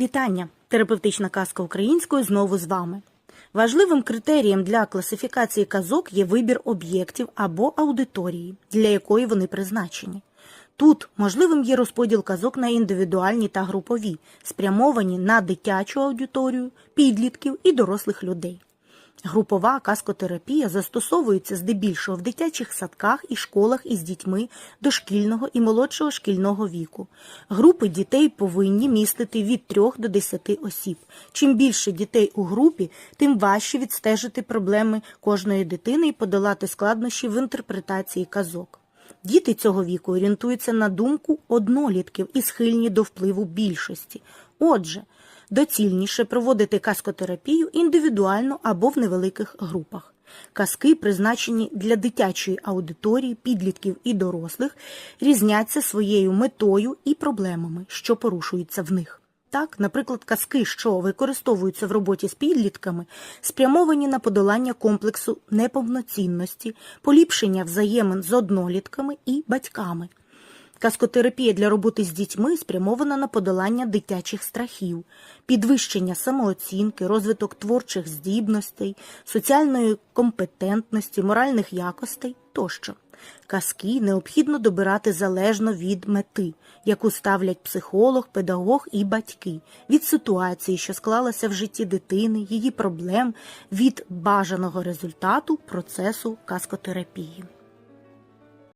Вітання! Терапевтична казка українською знову з вами. Важливим критерієм для класифікації казок є вибір об'єктів або аудиторії, для якої вони призначені. Тут можливим є розподіл казок на індивідуальні та групові, спрямовані на дитячу аудиторію, підлітків і дорослих людей. Групова каскотерапія застосовується здебільшого в дитячих садках і школах із дітьми дошкільного і молодшого шкільного віку. Групи дітей повинні містити від 3 до 10 осіб. Чим більше дітей у групі, тим важче відстежити проблеми кожної дитини і подолати складнощі в інтерпретації казок. Діти цього віку орієнтуються на думку однолітків і схильні до впливу більшості. Отже, доцільніше проводити каскотерапію індивідуально або в невеликих групах. Казки, призначені для дитячої аудиторії, підлітків і дорослих, різняться своєю метою і проблемами, що порушуються в них. Так, наприклад, казки, що використовуються в роботі з підлітками, спрямовані на подолання комплексу неповноцінності, поліпшення взаємин з однолітками і батьками. Каскотерапія для роботи з дітьми спрямована на подолання дитячих страхів, підвищення самооцінки, розвиток творчих здібностей, соціальної компетентності, моральних якостей тощо. Казки необхідно добирати залежно від мети, яку ставлять психолог, педагог і батьки, від ситуації, що склалася в житті дитини, її проблем, від бажаного результату процесу каскотерапії.